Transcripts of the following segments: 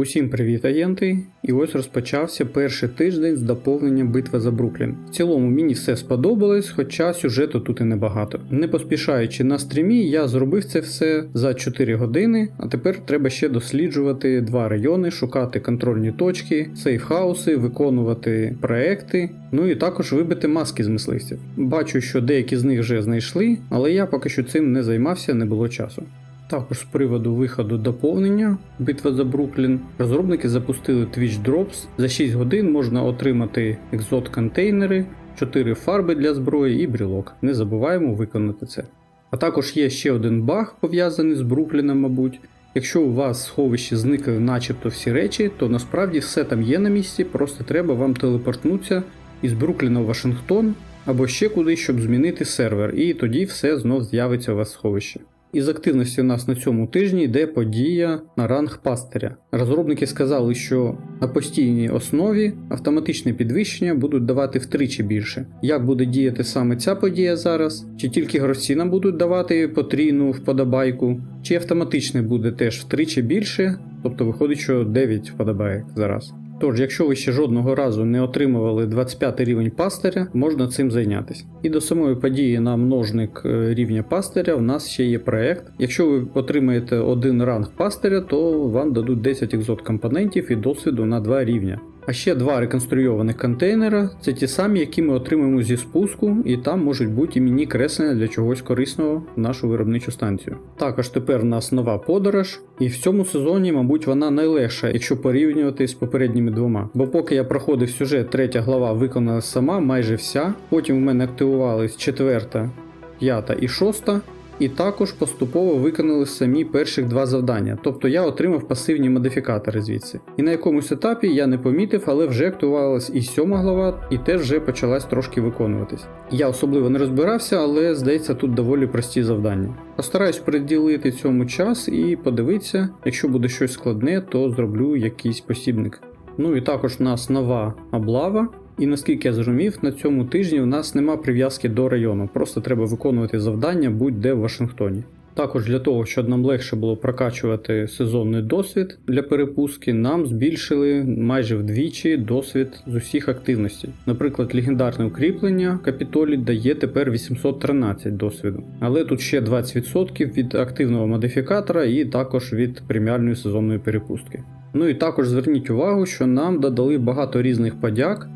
Усім привіт, агенти! І ось розпочався перший тиждень з доповненням битва за Бруклін. В цілому мені все сподобалось, хоча сюжету тут і небагато. Не поспішаючи на стрімі, я зробив це все за 4 години, а тепер треба ще досліджувати два райони, шукати контрольні точки, сейфхауси, виконувати проекти, ну і також вибити маски з мисливців. Бачу, що деякі з них вже знайшли, але я поки що цим не займався, не було часу. Також з приводу виходу доповнення Битва за Бруклін розробники запустили Twitch Drops. За 6 годин можна отримати екзот контейнери, 4 фарби для зброї і брілок. Не забуваємо виконати це. А також є ще один баг пов'язаний з Брукліном, мабуть. Якщо у вас в сховищі зникли начебто всі речі, то насправді все там є на місці, просто треба вам телепортнутися із Брукліна в Вашингтон або ще кудись, щоб змінити сервер, і тоді все знов з'явиться у вас в сховищі. Із активності у нас на цьому тижні йде подія на ранг пастиря. Розробники сказали, що на постійній основі автоматичне підвищення будуть давати втричі більше. Як буде діяти саме ця подія зараз? Чи тільки гравці нам будуть давати потрійну вподобайку, чи автоматичне буде теж втричі більше, тобто виходить, що 9 вподобайок зараз. Тож, якщо ви ще жодного разу не отримували 25 рівень пастиря, можна цим зайнятися. І до самої події на множник е, рівня пастиря в нас ще є проект. Якщо ви отримаєте один ранг пастиря, то вам дадуть 10 екзот компонентів і досвіду на 2 рівня. А ще два реконструйованих контейнера це ті самі, які ми отримаємо зі спуску, і там можуть бути іменні креслення для чогось корисного в нашу виробничу станцію. Також тепер в нас нова подорож, і в цьому сезоні, мабуть, вона найлегша, якщо порівнювати з попередніми двома. Бо поки я проходив сюжет, третя глава виконала сама майже вся. Потім у мене активувались четверта, п'ята і шоста. І також поступово виконали самі перших два завдання, тобто я отримав пасивні модифікатори звідси. І на якомусь етапі я не помітив, але вже актувалась і сьома глава, і теж вже почалась трошки виконуватись. Я особливо не розбирався, але здається, тут доволі прості завдання. Постараюсь приділити цьому час і подивитися, якщо буде щось складне, то зроблю якийсь посібник. Ну і також в нас нова облава. І наскільки я зрозумів, на цьому тижні у нас нема прив'язки до району, просто треба виконувати завдання будь-де в Вашингтоні. Також для того, щоб нам легше було прокачувати сезонний досвід для перепустки, нам збільшили майже вдвічі досвід з усіх активностей. Наприклад, легендарне укріплення Капітолій дає тепер 813 досвіду, але тут ще 20% від активного модифікатора і також від преміальної сезонної перепустки. Ну і також зверніть увагу, що нам додали багато різних подяк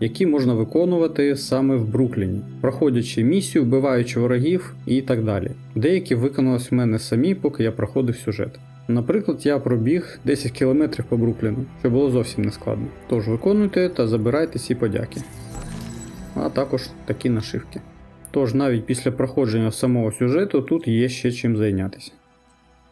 які можна виконувати саме в Брукліні, проходячи місію, вбиваючи ворогів і так далі. Деякі виконались в мене самі, поки я проходив сюжет. Наприклад, я пробіг 10 км по Брукліну, що було зовсім не складно. Тож виконуйте та забирайте ці подяки, а також такі нашивки. Тож навіть після проходження самого сюжету тут є ще чим зайнятися.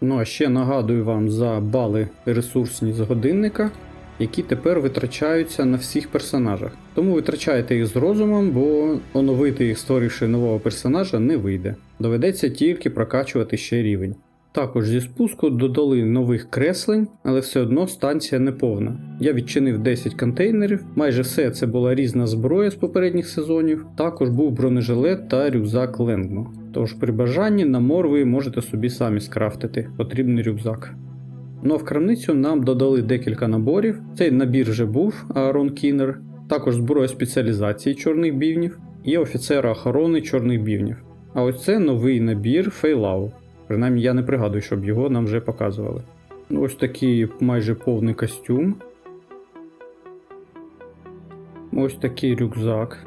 Ну а ще нагадую вам за бали ресурсність годинника, які тепер витрачаються на всіх персонажах. Тому витрачайте їх з розумом, бо оновити їх, створивши нового персонажа, не вийде. Доведеться тільки прокачувати ще рівень. Також зі спуску додали нових креслень, але все одно станція не повна. Я відчинив 10 контейнерів, майже все це була різна зброя з попередніх сезонів. Також був бронежилет та рюкзак Ленгмо. Тож при бажанні на мор ви можете собі самі скрафтити потрібний рюкзак. Ну а в крамницю нам додали декілька наборів. Цей набір вже був Аарон Кінер, також зброя спеціалізації чорних бівнів і офіцера охорони чорних бівнів. А ось це новий набір Фейлау. Принаймні я не пригадую, щоб його нам вже показували. Ну, Ось такий майже повний костюм. Ось такий рюкзак.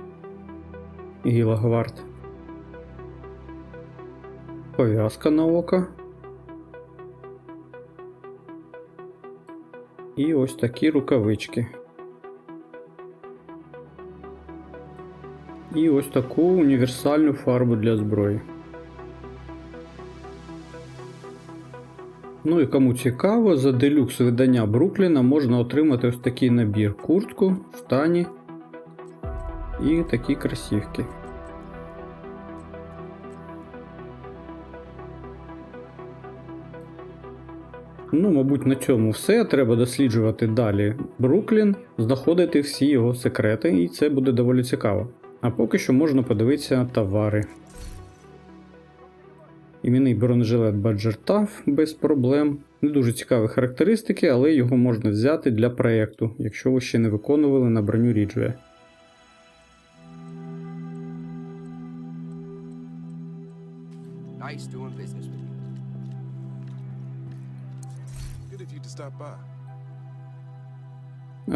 Гілагвард. Пов'язка на око. І ось такі рукавички. І ось таку універсальну фарбу для зброї. Ну і кому цікаво, за делюкс видання Брукліна можна отримати ось такий набір куртку, штані і такі кросівки. Ну, мабуть, на цьому все. Треба досліджувати далі Бруклін, знаходити всі його секрети, і це буде доволі цікаво. А поки що можна подивитися товари. Іменний бронежилет Badger TAF без проблем. Не дуже цікаві характеристики, але його можна взяти для проєкту, якщо ви ще не виконували на броню Ріджвея. Nice doing business with you. Good of you to stop by.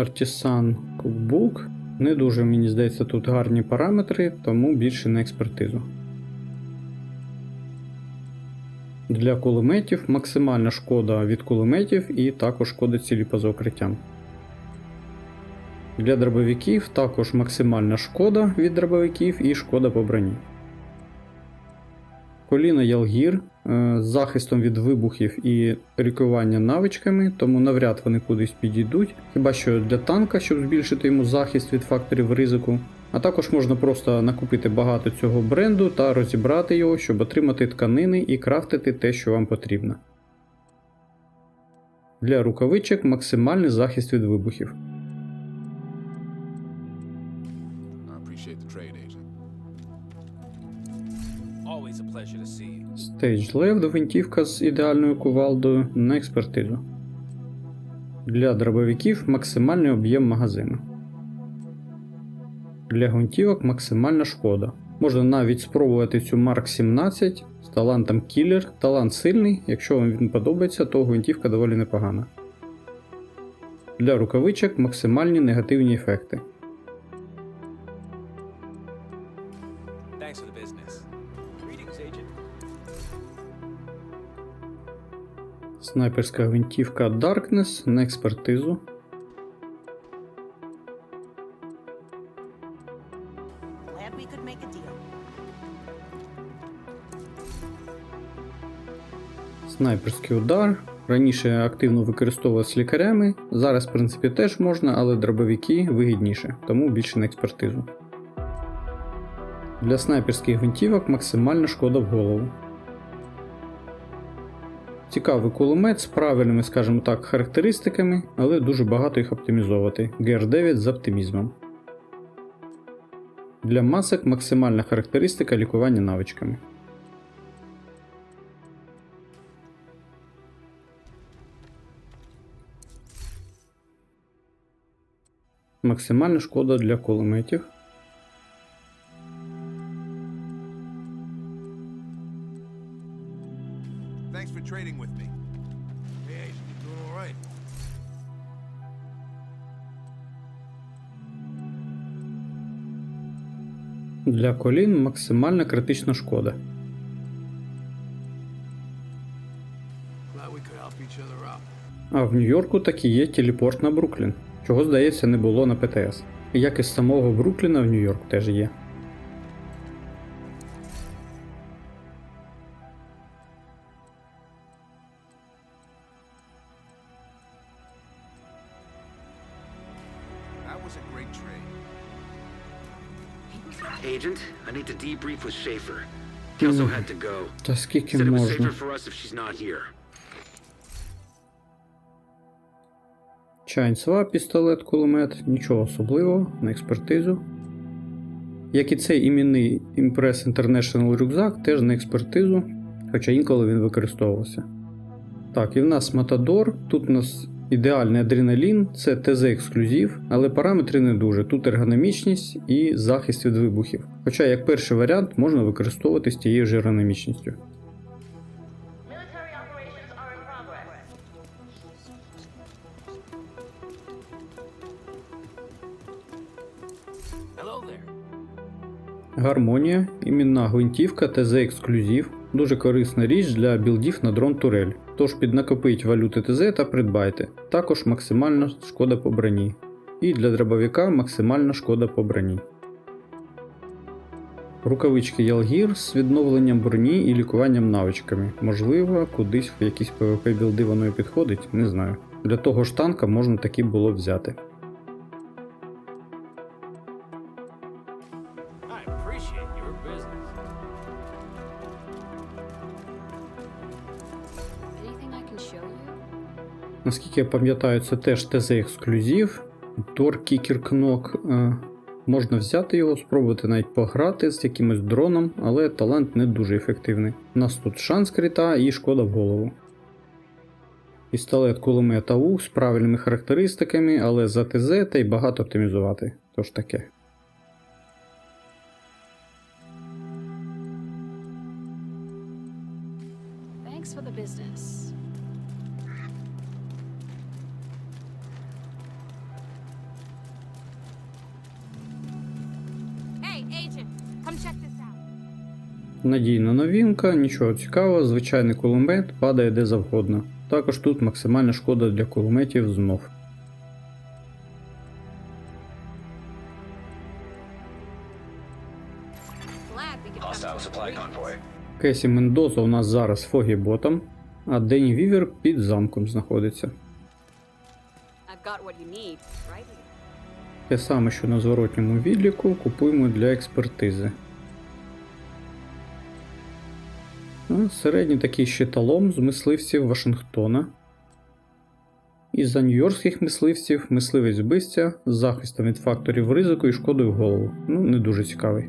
Artisan Cookbook. Не дуже, мені здається, тут гарні параметри, тому більше на експертизу. Для кулеметів максимальна шкода від кулеметів і також шкода цілі поза укриттям. Для дробовиків також максимальна шкода від дробовиків і шкода по броні. Коліна Ялгір захистом від вибухів і лікування навичками, тому навряд вони кудись підійдуть, хіба що для танка, щоб збільшити йому захист від факторів ризику. А також можна просто накупити багато цього бренду та розібрати його, щоб отримати тканини і крафтити те, що вам потрібно. Для рукавичок максимальний захист від вибухів. Stage Left гвинтівка з ідеальною кувалдою на експертизу. Для дробовиків максимальний об'єм магазину. Для гвинтівок максимальна шкода. Можна навіть спробувати цю Mark 17 з талантом Killer. Талант сильний, якщо вам він подобається, то гвинтівка доволі непогана. Для рукавичок максимальні негативні ефекти. Снайперська гвинтівка Darkness на експертизу. Снайперський удар. Раніше активно використовувався лікарями, зараз, в принципі, теж можна, але дробовики вигідніше, тому більше на експертизу. Для снайперських гвинтівок максимальна шкода в голову. Цікавий кулемет з правильними, скажімо так, характеристиками, але дуже багато їх оптимізовувати. GR9 з оптимізмом. Для масок максимальна характеристика лікування навичками. Максимальна шкода для кулеметів. Trading with me. Hey, you doing all right? Для колін максимальна критична шкода. А в Нью-Йорку таки є телепорт на Бруклін, чого, здається, не було на ПТС. Як і з самого Брукліна в Нью-Йорк теж є. Was a great trade. Agent, I need to debrief with Schaefer. Kelso had to go. Та скільки Said it was можна? safer for us if she's not here. Чайнсва, пістолет, кулемет, нічого особливого, на експертизу. Як і цей іменний Impress International рюкзак, теж на експертизу, хоча інколи він використовувався. Так, і в нас Матадор. Тут у нас ідеальний адреналін, це ТЗ ексклюзив, але параметри не дуже. Тут ергономічність і захист від вибухів. Хоча, як перший варіант, можна використовувати з тією ж ергономічністю. Гармонія, іменна гвинтівка ТЗ ексклюзив. Дуже корисна річ для білдів на дрон турель. Тож піднакопіть валюти ТЗ та придбайте. Також максимальна шкода по броні. І для дробовика максимальна шкода по броні. Рукавички Ялгір з відновленням броні і лікуванням навичками. Можливо, кудись в якісь PvP білди воно і підходить, не знаю. Для того ж танка можна такі було взяти. Наскільки я пам'ятаю, це теж ТЗ ексклюзив. Тор Кікер Кнок. е, Можна взяти його, спробувати навіть пограти з якимось дроном, але талант не дуже ефективний. У нас тут шанс крита і шкода в голову. Пістолет кулемет АУ з правильними характеристиками, але за ТЗ та й багато оптимізувати. Тож таке. Надійна новинка, нічого цікавого, звичайний кулемет падає де завгодно. Також тут максимальна шкода для кулеметів знов. Кесі Мендоза у нас зараз фогіботом, а Дені Вівер під замком знаходиться. Те саме, що на зворотньому відліку, купуємо для експертизи. Середній такий щиталом з мисливців Вашингтона. І за нью-йоркських мисливців мисливець вбивця з захистом від факторів ризику і шкодою в голову. Ну, не дуже цікавий.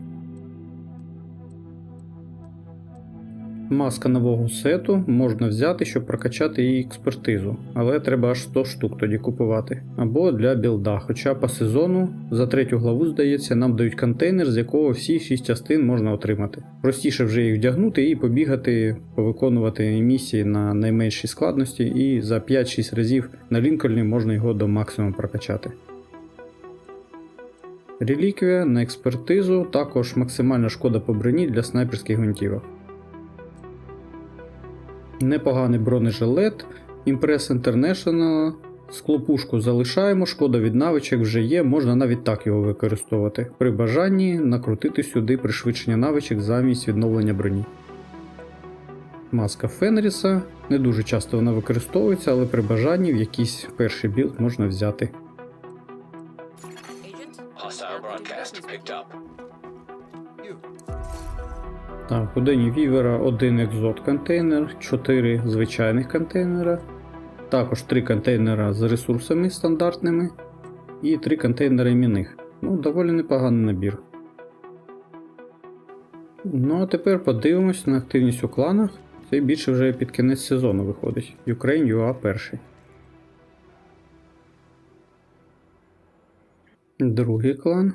Маска нового сету можна взяти, щоб прокачати її експертизу, але треба аж 100 штук тоді купувати. Або для білда. Хоча по сезону за третю главу, здається, нам дають контейнер, з якого всі 6 частин можна отримати. Простіше вже їх вдягнути і побігати, повиконувати місії на найменшій складності, і за 5-6 разів на Лінкольні можна його до максимуму прокачати. Реліквія на експертизу, також максимальна шкода по броні для снайперських гвинтівок. Непоганий бронежилет, Impress International, склопушку залишаємо, шкода від навичок вже є, можна навіть так його використовувати. При бажанні накрутити сюди пришвидшення навичок замість відновлення броні. Маска Фенріса. Не дуже часто вона використовується, але при бажанні в якийсь перший білд можна взяти. Так, у Дені Вівера один екзот контейнер, 4 звичайних контейнера, також 3 контейнера з ресурсами стандартними і 3 контейнери міних. Ну, доволі непоганий набір. Ну а тепер подивимось на активність у кланах. Це більше вже під кінець сезону виходить. Ukraine UA перший. Другий клан.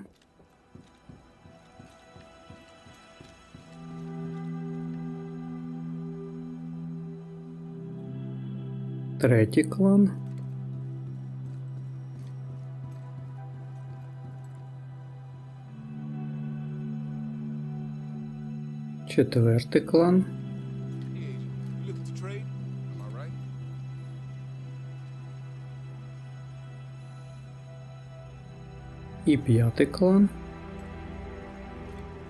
Третій клан. Четвертий клан. І п'ятий клан.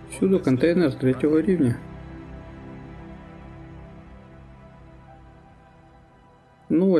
Всюди контейнер третього рівня.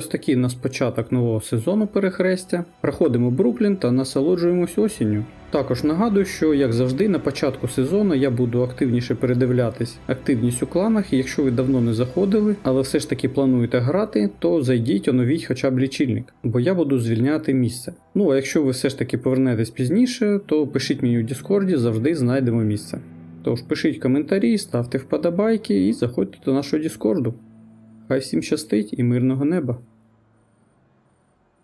Ось такий у нас початок нового сезону перехрестя. Проходимо Бруклін та насолоджуємось осінню. Також нагадую, що як завжди на початку сезону я буду активніше передивлятись активність у кланах, і якщо ви давно не заходили, але все ж таки плануєте грати, то зайдіть, оновіть хоча б лічильник, бо я буду звільняти місце. Ну а якщо ви все ж таки повернетесь пізніше, то пишіть мені у Діскорді, завжди знайдемо місце. Тож пишіть коментарі, ставте вподобайки і заходьте до нашого Діскорду. Хай всім щастить і мирного неба!